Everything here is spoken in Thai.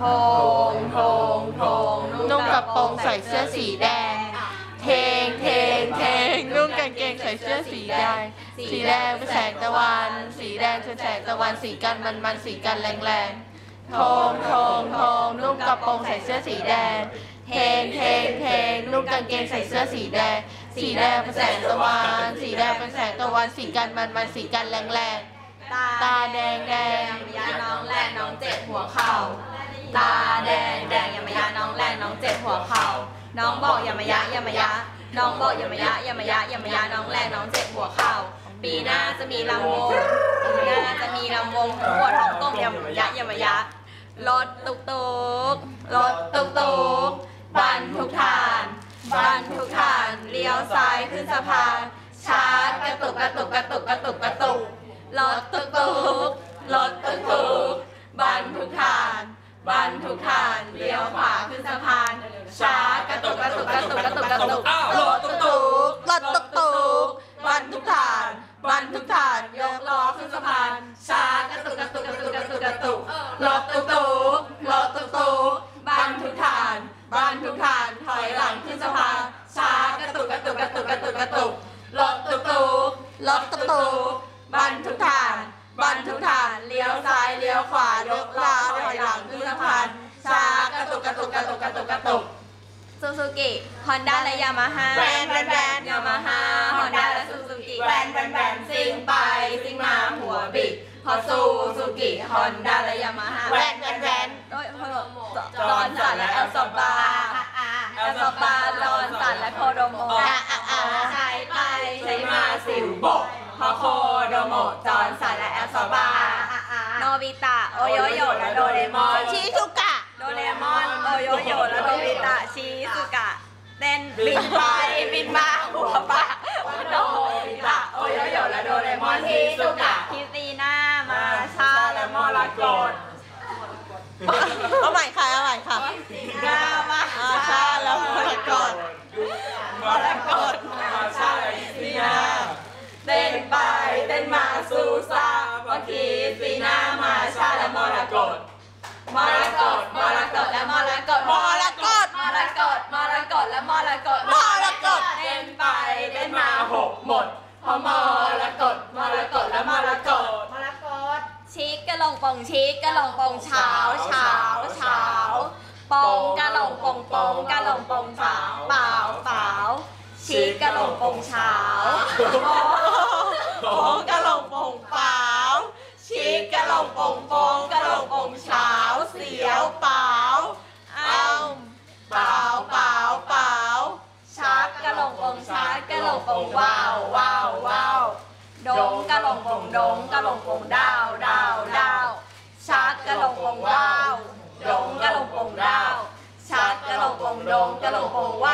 ทงทงทงนุ่งกระโปรงใส่เสื้อสีแดง เทงเทงเทงนุ่งกางเกงใส่เสื้อสีแดง สีแดงเป็นแสงตะวัน สีแดงเป็นแสงตะวัน สีกันมันมันสีกันแรงแรงทงทงทงนุ่งกระโปรงใส่เสื้อสีแดง เทงเทงเทงนุ่งกางเกงใส่เสื้อสีแดง สีแดงเป็นแสงตะวัน สีแดงเป็นแสงตะวัน สีกันมันมันสีกันแรงแรงตาแดงแดงยาน้องแรงน้องเจ็บหัวเข่า ตาแดงแดงอย่ามายาน้องแรงน้องเจ็บหัวเข่าน้องบอกอย่ามายะอย่ามายะน้องบอกอย่ามายะอย่ามายะอย่ามายะน้องแรงน้องเจ็บหัวเข่าปีหน้าจะมีลำวงปีหน้าจะมีลำวงหัวท้องต้มอย่ามายะอย่ามายะรถตุกตุกรถตุกตุกบันทุกทานบันทุกทานเลี้ยวซ้ายขึ้นสะพานชาร์จกระตุกกระตุกกระตุกกระตุกกระตุกรถตุกตุกรถตุกตุก บันทุกทานเลี้ยวขวาขึ้นสะพานชากระตุกกระตุกกระตุกกระตุกกระตุกรถตุกตุกรถตุกตุกบันทุกทานบันทุกทานยกล้อขึ้นสะพานชากระตุกกระตุกกระตุกกระตุกกระตุกรถตุ๊กตุ๊กรถตุ๊กตุ๊กบ้านทุกทานบ้านทุกทานถอยหลังขึ้นสะพานช้ากระตุกกระตุกกระตุกกระตุกกระตุกรถตุ๊กตุ๊กรถตุ๊กตุ๊กบ้านทุกทาน บ้านทุกทานเลี้ยวซ้ายเลี้ยวขวายกล้อถอยหลังขึ้นสะพานช้ากระตุกกระตุกกระตุกกระตุกกระตุกซูซูกิฮอนด้าและยามาฮ่าแบรนด์แบรนด์แบรนด์ยามาฮ่าฮอนด้าและซูซูกิแบรนด์แบรนด์แบรนด์ซิ่งไปซิ่งมาหัวบิดพอซูซูกิฮอนด้าและยามาฮ่าแบรนด์แบรนด์แบรนด์โอ้ยพอจอนสันและเอลซอบาเอลซอบาจอนสันและโคโดโมอะอะอะใช้ไปใช้มาสิวบกพอโคโดโมจอนสัน และเอลซอบาโนบิตะ โอโยโยและโดเรมอน ชิซุกะ โดเรมอน โอโยโยและโนบิตะ ชิซุกะเต้นบินไปบินมาหัวปะ มรกตมรกตและมรกตมรกตมรกตมรกตและมรกตมรกตเต้นไปเต้นมาหกหมดพอมรกตมรกตและมรกตมรกตชิกกะหลงปองชิกกะหลงปองเช้าเช้าเช้าปองกะหลงปองปองกะหลงปองเช้าเปล่าเปล่าชิกกะหลงปองเช้าโปงกะหลงโปงเปล่าชิกกะหลงโปงโปง เปล่าเอาเปล่าเปล่าเปล่าชักกะหลงปงชักกะหลงปงว้าวว้าวว้าวดงกะหลงปองดงกะหลงปงดาวดาวดาวชักกะหลงปงว้าวดงกะหลงปงดาวชักกะหลงปองดงกะหลงปงว้าว